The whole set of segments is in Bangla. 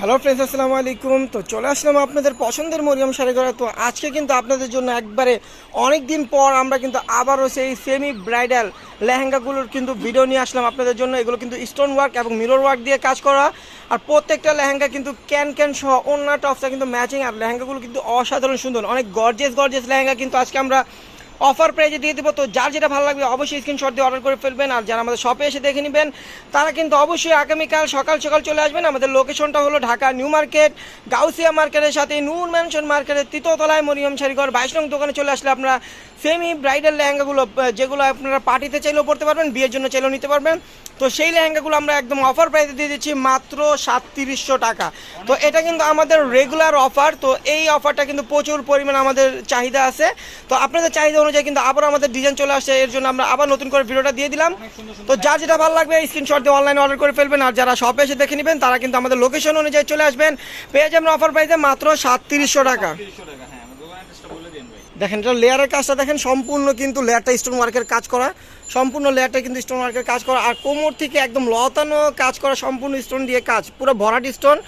হ্যালো ফ্রেন্ডস আসসালামু আলাইকুম। তো চলে আসলাম আপনাদের পছন্দের মরিয়াম ঘরে তো আজকে কিন্তু আপনাদের জন্য একবারে অনেক দিন পর আমরা কিন্তু আবারও সেই সেমি ব্রাইডাল লেহেঙ্গাগুলোর কিন্তু ভিডিও নিয়ে আসলাম আপনাদের জন্য। এগুলো কিন্তু স্টোন ওয়ার্ক এবং মিরর ওয়ার্ক দিয়ে কাজ করা। আর প্রত্যেকটা লেহেঙ্গা কিন্তু ক্যান ক্যান সহ অন্য টপসটা কিন্তু ম্যাচিং আর লেহেঙ্গাগুলো কিন্তু অসাধারণ সুন্দর। অনেক গর্জেস গর্জেস লেহেঙ্গা কিন্তু আজকে আমরা অফার প্রাইজে দিয়ে দেবো। তো যার যেটা ভালো লাগবে অবশ্যই স্ক্রিনশট দিয়ে অর্ডার করে ফেলবেন। আর যারা আমাদের শপে এসে দেখে নেবেন, তারা কিন্তু অবশ্যই আগামীকাল সকাল সকাল চলে আসবেন। আমাদের লোকেশনটা হলো ঢাকা নিউ মার্কেট, গাউসিয়া মার্কেটের সাথে নূর ম্যানশন মার্কেটের তৃতীয়তলায় মরিয়ম শাড়িঘর বাইশ নং দোকানে চলে আসলে আপনারা সেমি ব্রাইডাল লেহেঙ্গাগুলো যেগুলো আপনারা পার্টিতে চাইলেও পড়তে পারবেন, বিয়ের জন্য চাইলেও নিতে পারবেন। তো সেই লেহেঙ্গাগুলো আমরা একদম অফার প্রাইসে দিয়ে দিচ্ছি মাত্র সাতত্রিশশো টাকা। তো এটা কিন্তু আমাদের রেগুলার অফার তো এই অফারটা কিন্তু প্রচুর পরিমাণ আমাদের চাহিদা আছে। তো আপনাদের চাহিদা অনুযায়ী কিন্তু আবার আমাদের ডিজাইন চলে আসছে, এর জন্য আমরা আবার নতুন করে ভিডিওটা দিয়ে দিলাম। তো যার যেটা ভালো লাগবে স্ক্রিনশট দিয়ে অনলাইনে অর্ডার করে ফেলবেন, আর যারা শপে এসে দেখে নেবেন, তারা কিন্তু আমাদের লোকেশন অনুযায়ী চলে আসবেন। পেয়ে যাবেন অফার প্রাইসে মাত্র সাতত্রিশশো টাকা। দেখেন, এটা লেয়ারের কাজটা দেখেন, সম্পূর্ণ কিন্তু লেয়ারটা স্টোন ওয়ার্কের কাজ করা। সম্পূর্ণ লেয়ারটা কিন্তু স্টোন ওয়ার্কের কাজ করা। আর কোমর থেকে একদম লতানো কাজ করা, সম্পূর্ণ স্টোন দিয়ে কাজ, পুরো ভরাট স্টোন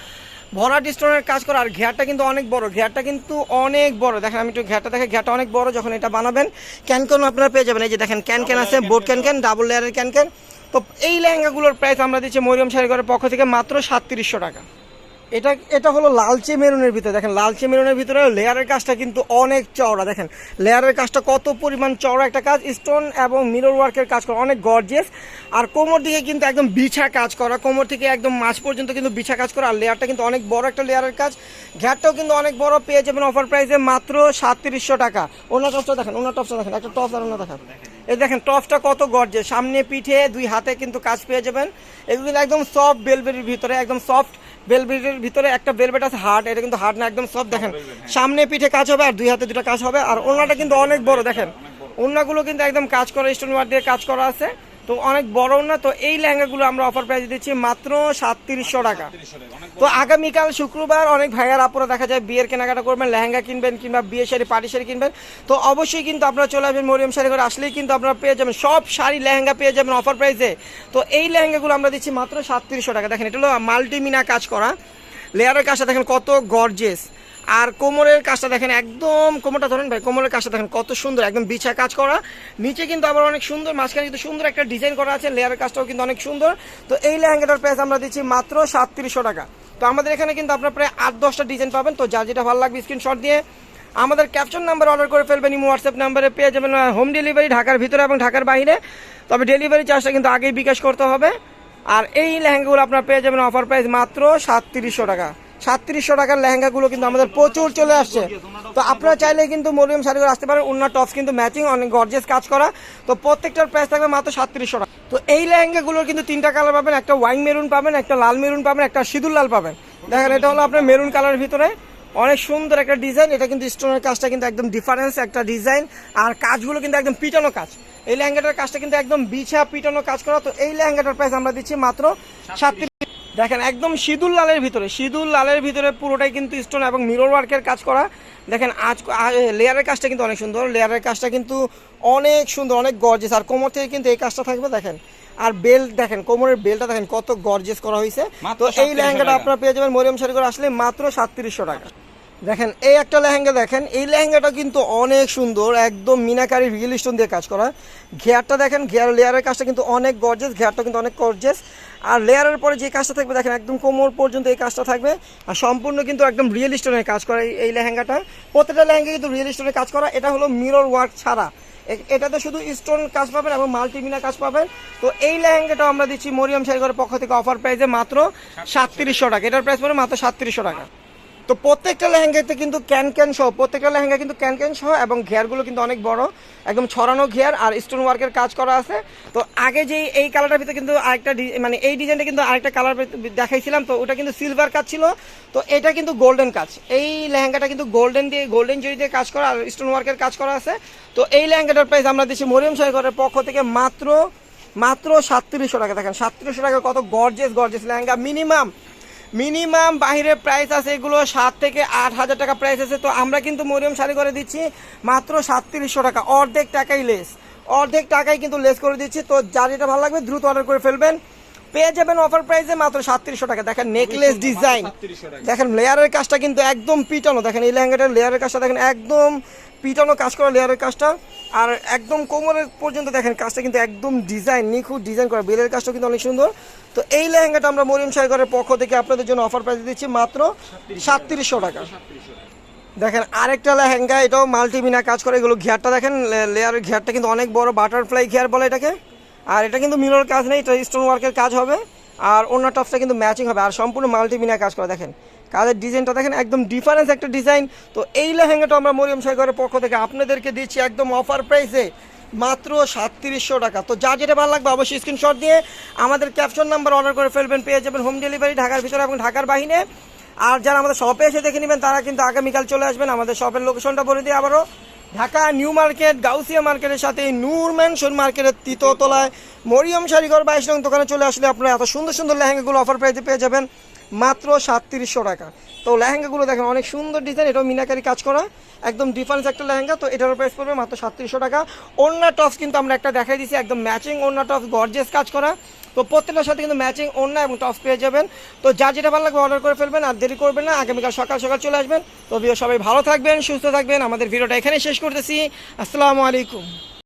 ভরাট স্টোনের কাজ করা, আর ঘেয়ারটা কিন্তু অনেক বড়, ঘেয়ারটা কিন্তু অনেক বড়। দেখেন, আমি একটু ঘেরটা দেখে ঘেরটা অনেক বড়, যখন এটা বানাবেন, ক্যান আপনারা পেয়ে যাবেন। এই যে দেখেন, ক্যান ক্যান আছে, বোর্ড ক্যান ক্যান, ডাবল লেয়ারের ক্যান ক্যান। তো এই লেহেঙ্গাগুলোর প্রাইস আমরা দিচ্ছি মরিয়ম শাড়িঘরের পক্ষ থেকে মাত্র সাতত্রিশশো টাকা। এটা এটা হলো লালচে মেরুনের ভিতরে। দেখেন, লালচে মেরুনের ভিতরে লেয়ারের কাজটা কিন্তু অনেক চওড়া। দেখেন, লেয়ারের কাজটা কত পরিমাণ চওড়া একটা কাজ। স্টোন এবং মিরর ওয়ার্কের কাজ করা অনেক গর্জিয়াস আর কোমর দিকে কিন্তু একদম বিছা কাজ করা। কোমর থেকে একদম মাছ পর্যন্ত কিন্তু বিছা কাজ করা। আর লেয়ারটা কিন্তু অনেক বড় একটা লেয়ারের কাজ। ঘ্যাটটাও কিন্তু অনেক বড়। পেয়ে যাবেন অফার প্রাইসে মাত্র সাতত্রিশশো টাকা। অন্য টপসটা দেখেন অন্য টপসটা দেখেন। একটা টপস আর অন্য দেখেন। এই দেখেন টপটা কত গর্জে সামনে পিঠে দুই হাতে কিন্তু কাজ পেয়ে যাবেন। এগুলো কিন্তু একদম সফট বেলবেরির ভিতরে একদম সফট বেলবেটের ভিতরে একটা বেলবেট আছে হার্ড এটা কিন্তু হার্ড না একদম সফট দেখেন সামনে পিঠে কাজ হবে আর দুই হাতে দুটো কাজ হবে। আর ওনাটা কিন্তু অনেক বড় দেখেন। ওনাগুলো কিন্তু একদম কাজ করা স্টোন ওয়ার দিয়ে কাজ করা আছে। তো অনেক বড় না তো এই লেহেঙ্গাগুলো আমরা অফার প্রাইস দিচ্ছি মাত্র সাতত্রিশশো টাকা। তো আগামীকাল শুক্রবার অনেক ভাইয়ার আপুরা দেখা যায় বিয়ের কেনাকাটা করবেন লেহেঙ্গা কিনবেন কিংবা বিয়ে শাড়ি পাটি শাড়ি কিনবেন। তো অবশ্যই কিন্তু আপনারা চলে আসবেন মরিয়ম শাড়ি করে আসলেই কিন্তু আপনারা পেয়ে যাবেন সব শাড়ি লেহেঙ্গা পেয়ে যাবেন অফার প্রাইসে তো এই লেহেঙ্গাগুলো আমরা দিচ্ছি মাত্র সাতত্রিশশো টাকা। দেখেন এটা হলো মাল্টিমিনা কাজ করা। লেয়ারের কাজটা দেখেন কত গর্জেস আর কোমরের কাজটা দেখেন, একদম কোমরটা ধরেন ভাই, কোমরের কাজটা দেখেন, কত সুন্দর, একদম বিছা কাজ করা। নিচে কিন্তু আবার অনেক সুন্দর, মাঝখানে কিন্তু সুন্দর একটা ডিজাইন করা আছে লেয়ারের কাজটাও কিন্তু অনেক সুন্দর। তো এই লেহেঙ্গাটার প্রাইস আমরা দিচ্ছি মাত্র সাতত্রিশশো টাকা। তো আমাদের এখানে কিন্তু আপনার প্রায় আট দশটা ডিজাইন পাবেন, তো যার যেটা ভালো লাগবে স্ক্রিনশট দিয়ে আমাদের ক্যাপশন নাম্বার অর্ডার করে ফেলবেন, ইমো হোয়াটসঅ্যাপ নাম্বারে পেয়ে যাবেন হোম ডেলিভারি ঢাকার ভিতরে এবং ঢাকার বাইরে তবে ডেলিভারি চার্জটা কিন্তু আগেই বিকাশ করতে হবে। আর এই লেহেঙ্গাগুলো আপনার পেয়ে যাবেন অফার প্রাইস মাত্র সাতত্রিশশো টাকা। সাতত্রিশশো টাকার লেহেঙ্গাগুলো কিন্তু আমাদের প্রচুর চলে আসছে। তো আপনারা চাইলে কিন্তু মরিয়ম শাড়িগুলো আসতে পারেন অন্য টপস কিন্তু ম্যাচিং, অনেক গর্জেস কাজ করা। তো প্রত্যেকটার প্রাইস থাকবে মাত্র সাতত্রিশশো টাকা। তো এই লেহেঙ্গাগুলোর কিন্তু তিনটা কালার পাবেন, একটা ওয়াইন মেরুন পাবেন, একটা লাল মেরুন পাবেন, একটা সিঁদুর লাল পাবেন। দেখেন, এটা হলো আপনার মেরুন কালারের ভিতরে। অনেক সুন্দর একটা ডিজাইন এটা কিন্তু স্টোনের কাজটা কিন্তু একদম ডিফারেন্স একটা ডিজাইন আর কাজগুলো কিন্তু একদম পিটানো কাজ। এই লেহেঙ্গাটার কাজটা কিন্তু একদম বিছা পিটানো কাজ করা। তো এই লেহেঙ্গাটার প্রাইস আমরা দিচ্ছি মাত্র সাতত্রিশ দেখেন একদম সিঁদুর লালের ভিতরে সিঁদুর লালের ভিতরে পুরোটাই কিন্তু স্টোন এবং মিরর ওয়ার্কের কাজ করা। দেখেন আজ লেয়ারের কাজটা কিন্তু অনেক সুন্দর। লেয়ারের কাজটা কিন্তু অনেক সুন্দর অনেক গর্জেস আর কোমর থেকে কিন্তু এই কাজটা থাকবে দেখেন। আর বেল্ট দেখেন কোমরের বেলটা দেখেন কত গর্জেস করা হয়েছে তো এই 3700 লেহেঙ্গাটা। আপনারা পেয়ে যাবেন মরিয়ম শাড়ি করে আসলে মাত্র সাতত্রিশশো টাকা। দেখেন, এই একটা লেহেঙ্গা দেখেন, এই লেহেঙ্গাটা কিন্তু অনেক সুন্দর, একদম মিনাকারি রিয়েল স্টোন দিয়ে কাজ করা। ঘেয়ারটা দেখেন, ঘেয়ার লেয়ারের কাজটা কিন্তু অনেক গর্জেস ঘেয়ারটা কিন্তু অনেক গর্জেস আর লেয়ারের পরে যে কাজটা থাকবে, দেখেন, একদম কোমর পর্যন্ত এই কাজটা থাকবে। আর সম্পূর্ণ কিন্তু একদম রিয়েল স্টোনের কাজ করা এই- লেহেঙ্গাটা। প্রত্যেকটা লেহেঙ্গা কিন্তু রিয়েল স্টোনের কাজ করা। এটা হলো মিরর ওয়ার্ক ছাড়া। এটাতে শুধু স্টোন কাজ পাবেন এবং মাল্টিমিনা কাজ পাবেন। তো এই লেহেঙ্গাটা আমরা দিচ্ছি মরিয়াম শাড়িঘরের পক্ষ থেকে অফার প্রাইসে মাত্র সাতত্রিশশো টাকা। এটার প্রাইস পড়বে মাত্র সাতত্রিশশো টাকা। তো প্রত্যেকটা লেহেঙ্গাতে কিন্তু ক্যান ক্যান সহ, প্রত্যেকটা লেহেঙ্গা কিন্তু ক্যান ক্যান সহ এবং ঘেয়ারগুলো কিন্তু অনেক বড়, একদম ছড়ানো ঘেয়ার আর স্টোন ওয়ার্কের কাজ করা আছে। তো আগে যেই এই কালারটার ভিতরে কিন্তু আরেকটা মানে এই ডিজাইনটা কিন্তু আরেকটা কালার দেখাইছিলাম, তো ওটা কিন্তু সিলভার কাজ ছিল। তো এটা কিন্তু গোল্ডেন কাজ। এই লেহেঙ্গাটা কিন্তু গোল্ডেন দিয়ে গোল্ডেন জরি দিয়ে কাজ করা আর স্টোন ওয়ার্কের কাজ করা আছে। তো এই লেহেঙ্গাটার প্রাইস আমরা দিচ্ছি মরিয়ম সাহেবের পক্ষ থেকে মাত্র মাত্র সাতত্রিশশো টাকা। দেখেন, সাতত্রিশশো টাকা কত gorgeous gorgeous lehenga. Minimum minimum বাহিরে প্রাইস আছে এগুলো সাত থেকে আট হাজার টাকা প্রাইস আছে। তো আমরা কিন্তু মরিয়ম শাড়ি করে দিচ্ছি মাত্র সাতত্রিশশো টাকা। অর্ধেক টাকাই লেস অর্ধেক টাকাই কিন্তু লেস করে দিচ্ছি। তো যার যেটা ভালো লাগবে দ্রুত অর্ডার করে ফেলবেন। পেয়ে যাবেন অফার প্রাইসে মাত্র সাতত্রিশশো টাকা। দেখেন নেকলেস ডিজাইন দেখেন লেয়ারের কাজটা কিন্তু একদম পিটানো। দেখেন এই লেহেঙ্গাটার লেয়ারের কাজটা দেখেন একদম পিটানো কাজ করা লেয়ারের কাজটা। আর একদম কোমরের পর্যন্ত দেখেন কাজটা কিন্তু একদম ডিজাইন নিখুঁত ডিজাইন করা। বেলের কাজটা কিন্তু অনেক সুন্দর। তো এই লেহেঙ্গাটা আমরা মরিম সাইগরের পক্ষ থেকে আপনাদের জন্য অফার প্রাইস দিচ্ছি মাত্র সাতত্রিশশো টাকা। দেখেন আরেকটা লেহেঙ্গা এটাও মাল্টিমিনা কাজ করে। এগুলো ঘেয়ারটা দেখেন লেয়ারের ঘেয়ারটা কিন্তু অনেক বড় বাটারফ্লাই ঘেয়ার বলে এটাকে। আর এটা কিন্তু মিরর কাজ নেই, এটা স্টোন ওয়ার্কের কাজ হবে। আর অন্য টপসটা কিন্তু ম্যাচিং হবে। আর সম্পূর্ণ মাল্টিমিনা কাজ করা, দেখেন। কাজের ডিজাইনটা দেখেন, একদম ডিফারেন্স একটা ডিজাইন তো এই লেহেঙ্গাটা আমরা মরিয়ম সাইগরের পক্ষ থেকে আপনাদেরকে দিচ্ছি একদম অফার প্রাইসে মাত্র সাতত্রিশশো টাকা। তো যা যেটা ভালো লাগবে অবশ্যই স্ক্রিনশট দিয়ে আমাদের ক্যাপশন নাম্বার অর্ডার করে ফেলবেন, পেয়ে যাবেন হোম ডেলিভারি ঢাকার ভিতরে এবং ঢাকার বাহিরে। আর যারা আমাদের শপে এসে দেখে নেবেন, তারা কিন্তু আগামীকাল চলে আসবেন। আমাদের শপের লোকেশনটা বলে দিয়ে আবারও। ঢাকা নিউ মার্কেট, গাউসিয়া মার্কেটের সাথে নূর ম্যানশন মার্কেটের তৃতীয়তলায় মরিয়ম শাড়িঘর বাইশ রং দোকানে চলে আসলে আপনারা এত সুন্দর সুন্দর লেহেঙ্গাগুলো অফার প্রাইসে পেয়ে যাবেন মাত্র সাতত্রিশশো টাকা। তো লেহেঙ্গাগুলো দেখেন, অনেক সুন্দর ডিজাইন এটাও মিনাকারি কাজ করা। একদম ডিফারেন্স একটা লেহেঙ্গা, তো এটার প্রাইস পড়বে মাত্র সাতত্রিশশো টাকা। ওড়না টপস কিন্তু আমরা একটা দেখাই দিয়েছি একদম ম্যাচিং ওড়না টপস গর্জেস কাজ করা। তো প্রত্যেকটার সাথে কিন্তু ম্যাচিং অন্য এবং টপস পেয়ে যাবেন। তো যা যেটা ভালো লাগবে অর্ডার করে ফেলবেন, আর দেরি করবেন না। আগামীকাল সকাল সকাল চলে আসবেন। তো ভিডিও সবাই ভালো থাকবেন, সুস্থ থাকবেন। আমাদের ভিডিওটা এখানেই শেষ করতেছি। আসসালামু আলাইকুম।